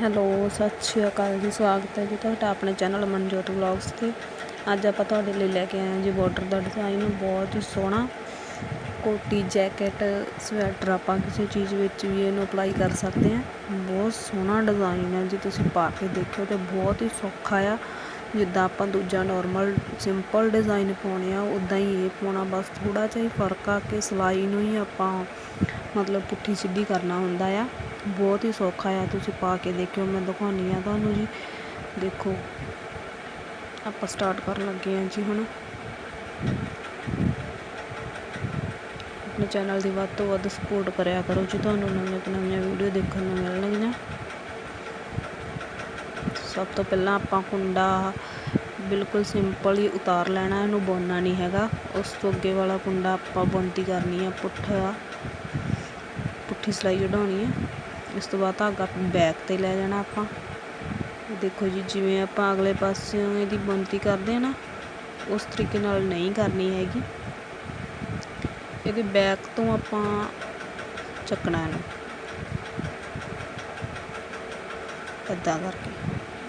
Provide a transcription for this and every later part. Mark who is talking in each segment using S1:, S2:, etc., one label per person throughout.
S1: Hello, ਸਤਿ ਸ਼੍ਰੀ ਅਕਾਲ ਜੀ, ਸਵਾਗਤ ਹੈ ਜੀ ਤੁਹਾਡਾ ਆਪਣੇ ਚੈਨਲ ਮਨਜੋਤ ਵਲੌਗਸ ਤੇ। ਅੱਜ ਆਪਾਂ ਤੁਹਾਡੇ ਲਈ ਲੈ ਕੇ ਆਏ ਹਾਂ ਜੀ ਬਾਰਡਰ ਦਾ ਡਿਜ਼ਾਈਨ ਬਹੁਤ ਹੀ ਸੋਹਣਾ ਕੋਟੀ ਜੈਕਟ ਸਵੈਟਰ ਆਪਾਂ ਕਿਸੇ ਚੀਜ਼ ਵਿੱਚ ਵੀ ਇਹਨੂੰ ਅਪਲਾਈ ਕਰ ਸਕਦੇ ਹਾਂ। ਬਹੁਤ ਸੋਹਣਾ ਡਿਜ਼ਾਈਨ ਹੈ ਜੀ, ਤੁਸੀਂ ਪਾ ਕੇ ਦੇਖਿਓ ਤੇ ਬਹੁਤ ਹੀ ਸੌਖਾ ਆ। ਜਿੱਦਾਂ ਆਪਾਂ ਦੂਜਾ ਨਾਰਮਲ ਸਿੰਪਲ ਡਿਜ਼ਾਈਨ ਪਾਉਣੇ ਆ ਉਦਾਂ ਹੀ ਇਹ ਪਾਉਣਾ ਬਸ ਥੋੜਾ ਜਿਹਾ ਹੀ ਫ਼ਰਕ ਆ ਕਿ ਸਿਲਾਈ ਨੂੰ ਹੀ ਆਪਾਂ ਮਤਲਬ ਪੁੱਠੀ ਸਿੱਧੀ ਕਰਨਾ ਹੁੰਦਾ ਆ। ਬਹੁਤ ਹੀ ਸੌਖਾ ਆ, ਤੁਸੀਂ ਪਾ ਕੇ ਦੇਖਿਓ, ਮੈਂ ਦਿਖਾਉਂਦੀ ਆ ਤੁਹਾਨੂੰ ਜੀ। ਦੇਖੋ, ਆਪਾਂ ਸਟਾਰਟ ਕਰਨ ਲੱਗੇ ਆ ਜੀ ਹੁਣ। ਆਪਣੇ ਚੈਨਲ ਦੀ ਵੱਧ ਤੋਂ ਵੱਧ ਸਪੋਰਟ ਕਰਿਆ ਕਰੋ ਜੀ ਤੁਹਾਨੂੰ ਨਵੀਆਂ ਤੋਂ ਨਵੀਆਂ ਵੀਡੀਓ ਦੇਖਣ ਨੂੰ ਮਿਲਣਗੀਆਂ। ਸਭ ਤੋਂ ਪਹਿਲਾਂ ਆਪਾਂ ਕੁੰਡਾ ਬਿਲਕੁਲ ਸਿੰਪਲ ਹੀ ਉਤਾਰ ਲੈਣਾ, ਇਹਨੂੰ ਬੁਣਨਾ ਨਹੀਂ ਹੈਗਾ। ਉਸ ਤੋਂ ਅੱਗੇ ਵਾਲਾ ਕੁੰਡਾ ਆਪਾਂ ਬੁਣਤੀ ਕਰਨੀ ਆ, ਪੁੱਠਾ। ਪੁੱਠੀ ਸਿਲਾਈ ਉਡਾਉਣੀ ਹੈ। ਇਸ ਤੋਂ ਬਾਅਦ ਧਾਗਾ ਬੈਕ ਤੇ ਲੈ ਜਾਣਾ ਆਪਾਂ। ਦੇਖੋ ਜੀ, ਜਿਵੇਂ ਆਪਾਂ ਅਗਲੇ ਪਾਸਿਓਂ ਇਹਦੀ ਬੁਣਤੀ ਕਰਦੇ ਹਾਂ ਨਾ, ਉਸ ਤਰੀਕੇ ਨਾਲ ਨਹੀਂ ਕਰਨੀ ਹੈਗੀ। ਇਹਦੇ ਬੈਕ ਤੋਂ ਆਪਾਂ ਚੱਕਣਾ ਇਹਨੂੰ। ਇੱਦਾਂ ਕਰਕੇ।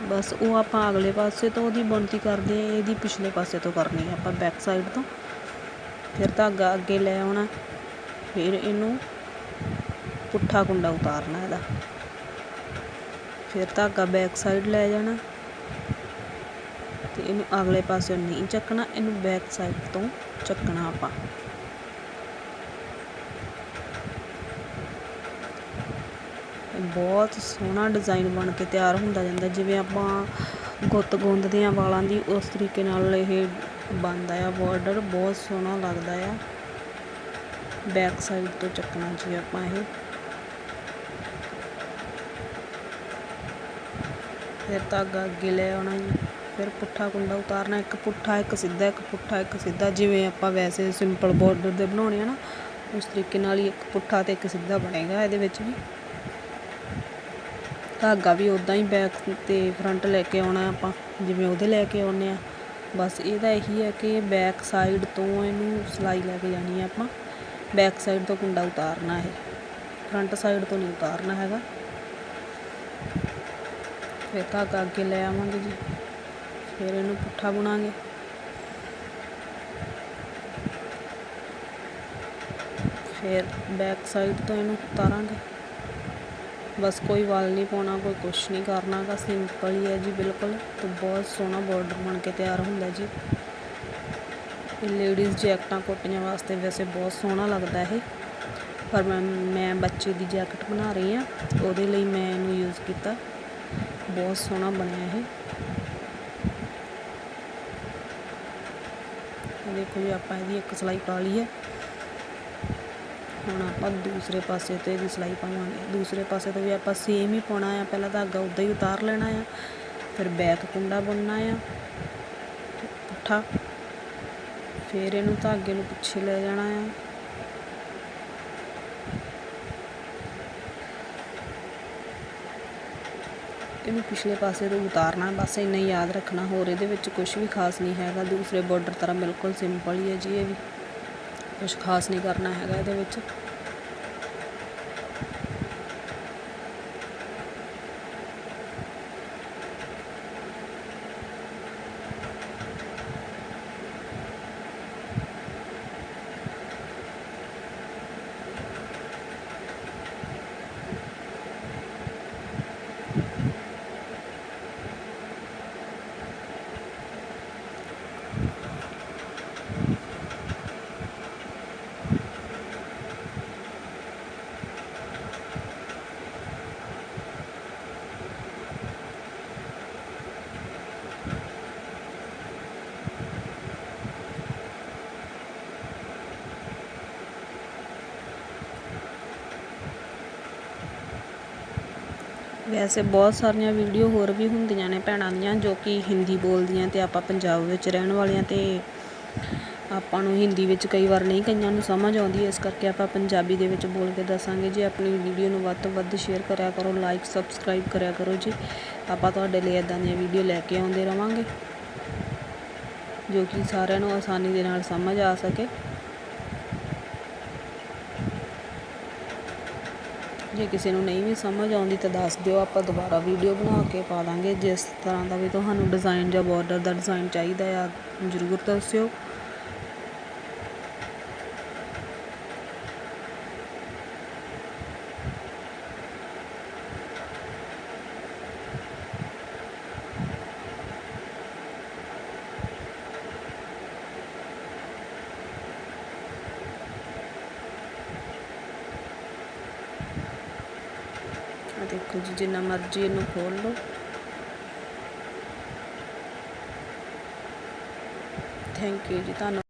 S1: ਬਸ ਉਹ ਆਪਾਂ ਅਗਲੇ ਪਾਸੇ ਤੋਂ ਉਹਦੀ ਬੁਣਤੀ ਕਰਦੇ ਹਾਂ, ਇਹਦੀ ਪਿਛਲੇ ਪਾਸੇ ਤੋਂ ਕਰਨੀ ਹੈ ਆਪਾਂ ਬੈਕ ਸਾਈਡ ਤੋਂ। ਫਿਰ ਧਾਗਾ ਅੱਗੇ ਲੈ ਆਉਣਾ, ਫਿਰ ਇਹਨੂੰ ਪੁੱਠਾ ਕੁੰਡਾ ਉਤਾਰਨਾ ਇਹਦਾ। ਫਿਰ ਧਾਗਾ ਬੈਕ ਸਾਈਡ ਲੈ ਜਾਣਾ। ਤੇ ਇਹਨੂੰ ਅਗਲੇ ਪਾਸੇ ਨਹੀਂ ਚੱਕਣਾ, ਇਹਨੂੰ ਬੈਕ ਸਾਈਡ ਤੋਂ ਚੱਕਣਾ ਆਪਾਂ। ਬਹੁਤ ਸੋਹਣਾ ਡਿਜ਼ਾਈਨ ਬਣ ਕੇ ਤਿਆਰ ਹੁੰਦਾ ਜਾਂਦਾ, ਜਿਵੇਂ ਆਪਾਂ ਗੁੱਤ ਗੁੰਦਦੇ ਆ ਵਾਲਾਂ ਦੀ ਉਸ ਤਰੀਕੇ ਨਾਲ ਇਹ ਬਣਦਾ ਆ ਬਾਰਡਰ ਬਹੁਤ ਸੋਹਣਾ ਲੱਗਦਾ ਆ। ਬੈਕ ਸਾਈਡ ਤੋਂ ਚੱਕਣਾ ਜੀ ਆਪਾਂ ਇਹ। ਫਿਰ ਧਾਗਾ ਅੱਗੇ ਲੈ ਆਉਣਾ ਜੀ ਫਿਰ ਪੁੱਠਾ ਕੁੰਡਾ ਉਤਾਰਨਾ, ਇੱਕ ਪੁੱਠਾ, ਇੱਕ ਸਿੱਧਾ, ਇੱਕ ਪੁੱਠਾ, ਇੱਕ ਸਿੱਧਾ। ਜਿਵੇਂ ਆਪਾਂ ਵੈਸੇ ਸਿੰਪਲ ਬਾਰਡਰ ਦੇ ਬਣਾਉਣੇ ਆ ਨਾ, ਉਸ ਤਰੀਕੇ ਨਾਲ ਹੀ ਇੱਕ ਪੁੱਠਾ ਤੇ ਇੱਕ ਸਿੱਧਾ ਬਣੇਗਾ ਇਹਦੇ ਵਿੱਚ ਵੀ। ਧਾਗਾ ਵੀ ਉਦਾਂ ਹੀ ਬੈਕ ਤੇ ਫਰੰਟ ਲੈ ਕੇ ਆਉਣਾ ਆਪਾਂ, ਜਿਵੇਂ ਉਹਦੇ ਲੈ ਕੇ ਆਉਨੇ ਆ। ਬਸ ਇਹਦਾ ਇਹੀ ਹੈ ਕਿ ਬੈਕ ਸਾਈਡ ਤੋਂ ਇਹਨੂੰ ਸਿਲਾਈ ਲੈ ਕੇ ਜਾਣੀ ਹੈ ਆਪਾਂ। ਬੈਕ ਸਾਈਡ ਤੋਂ ਕੁੰਡਾ ਉਤਾਰਨਾ ਹੈ ਫਰੰਟ ਸਾਈਡ ਤੋਂ ਨਹੀਂ ਉਤਾਰਨਾ ਹੈਗਾ। ਫਿਰ ਧਾਗਾ ਅੱਗੇ ਲੈ ਆਵਾਂਗੇ ਜੀ। ਫਿਰ ਇਹਨੂੰ ਪੁੱਠਾ ਬੁਣਾਂਗੇ। ਫਿਰ ਬੈਕ ਸਾਈਡ ਤੋਂ ਇਹਨੂੰ ਉਤਾਰਾਂਗੇ। ਬਸ ਕੋਈ ਵਾਲ ਨਹੀਂ ਪਾਉਣਾ, ਕੋਈ ਕੁਛ ਨਹੀਂ ਕਰਨਾਗਾ ਸਿੰਪਲ ਹੀ ਹੈ ਜੀ ਬਿਲਕੁਲ। ਤੇ ਬਹੁਤ ਸੋਹਣਾ ਬਾਰਡਰ ਬਣ ਕੇ ਤਿਆਰ ਹੁੰਦਾ ਜੀ। ਲੇਡੀਜ਼ ਜੈਕਟਾਂ ਕੋਟੀਆਂ ਵਾਸਤੇ ਵੈਸੇ ਬਹੁਤ ਸੋਹਣਾ ਲੱਗਦਾ ਇਹ। ਪਰ ਮੈਂ ਮੈਂ ਬੱਚੇ ਦੀ ਜੈਕਟ ਬਣਾ ਰਹੀ ਆ ਉਹਦੇ ਲਈ ਮੈਂ ਇਹਨੂੰ ਯੂਜ਼ ਕੀਤਾ। ਬਹੁਤ ਸੋਹਣਾ ਬਣਿਆ ਇਹ। ਦੇਖੋ ਜੀ, ਆਪਾਂ ਇਹਦੀ ਇੱਕ ਸਲਾਈ ਪਾ ਲਈ ਹੈ। ਹੁਣ ਆਪਾਂ ਦੂਸਰੇ ਪਾਸੇ ਤੇ ਇਹਦੀ ਸਲਾਈ ਪਾਵਾਂਗੇ। ਦੂਸਰੇ ਪਾਸੇ ਤੋਂ ਵੀ ਆਪਾਂ ਸੇਮ ਹੀ ਪਾਉਣਾ ਆ। ਪਹਿਲਾਂ ਧਾਗਾ ਉੱਦਾਂ ਹੀ ਉਤਾਰ ਲੈਣਾ ਆ। ਫਿਰ ਬੈਕ ਕੁੰਡਾ ਬੁਣਨਾ ਆ। ਪੁੱਠਾ। ਫਿਰ ਇਹਨੂੰ ਧਾਗੇ ਨੂੰ ਪਿੱਛੇ ਲੈ ਜਾਣਾ ਆ। ਇਹਨੂੰ ਪਿਛਲੇ ਪਾਸੇ ਤੋਂ ਉਤਾਰਨਾ ਬਸ ਇੰਨਾ ਹੀ ਯਾਦ ਰੱਖਣਾ, ਹੋਰ ਇਹਦੇ ਵਿੱਚ ਕੁਝ ਵੀ ਖਾਸ ਨਹੀਂ ਹੈਗਾ। ਦੂਸਰੇ ਬਾਰਡਰ ਤਰ੍ਹਾਂ ਬਿਲਕੁਲ ਸਿੰਪਲ ਹੀ ਹੈ ਜੀ, ਇਹ ਵੀ। ਕੁਝ ਖਾਸ ਨਹੀਂ ਕਰਨਾ ਹੈਗਾ ਇਹਦੇ ਵਿੱਚ। ਵੈਸੇ ਬਹੁਤ ਸਾਰੀਆਂ ਵੀਡੀਓ ਹੋਰ ਵੀ ਹੁੰਦੀਆਂ ਨੇ ਭੈਣਾਂ ਦੀਆਂ, ਜੋ ਕਿ ਹਿੰਦੀ ਬੋਲਦੀਆਂ ਤੇ ਆਪਾਂ ਪੰਜਾਬ ਵਿੱਚ ਰਹਿਣ ਵਾਲਿਆਂ ਤੇ ਆਪਾਂ ਨੂੰ ਹਿੰਦੀ ਵਿੱਚ ਕਈ ਵਾਰ ਨਹੀਂ ਕਈਆਂ ਨੂੰ ਸਮਝ ਆਉਂਦੀ, ਇਸ ਕਰਕੇ ਆਪਾਂ ਪੰਜਾਬੀ ਦੇ ਵਿੱਚ ਬੋਲ ਕੇ ਦੱਸਾਂਗੇ। ਜੀ ਆਪਣੀ ਵੀਡੀਓ ਨੂੰ ਵੱਧ ਤੋਂ ਵੱਧ ਸ਼ੇਅਰ ਕਰਿਆ ਕਰੋ ਲਾਈਕ ਸਬਸਕ੍ਰਾਈਬ ਕਰਿਆ ਕਰੋ ਜੀ। ਆਪਾਂ ਤੁਹਾਡੇ ਲਈ ਇਦਾਂ ਦੀਆਂ ਵੀਡੀਓ ਲੈ ਕੇ ਆਉਂਦੇ ਰਵਾਂਗੇ, ਜੋ ਕਿ ਸਾਰਿਆਂ ਨੂੰ ਆਸਾਨੀ ਦੇ ਨਾਲ ਸਮਝ ਆ ਸਕੇ। ਜੇ ਕਿਸੇ ਨੂੰ ਨਹੀਂ ਵੀ ਸਮਝ ਆਉਂਦੀ ਤਾਂ ਦੱਸ ਦਿਓ, ਆਪਾਂ ਦੁਬਾਰਾ ਵੀਡੀਓ ਬਣਾ ਕੇ ਪਾ ਦਾਂਗੇ। ਜਿਸ ਤਰ੍ਹਾਂ ਦਾ ਵੀ ਤੁਹਾਨੂੰ ਡਿਜ਼ਾਈਨ ਜਾਂ ਬਾਰਡਰ ਦਾ ਡਿਜ਼ਾਈਨ ਚਾਹੀਦਾ ਆ, ਜ਼ਰੂਰ ਦੱਸਿਓ। ਆ ਦੇਖੋ ਜੀ ਜਿੰਨਾ ਮਰਜ਼ੀ ਇਹਨੂੰ ਖੋਲ ਲਓ। ਥੈਂਕ ਯੂ ਜੀ ਧੰਨਵਾਦ।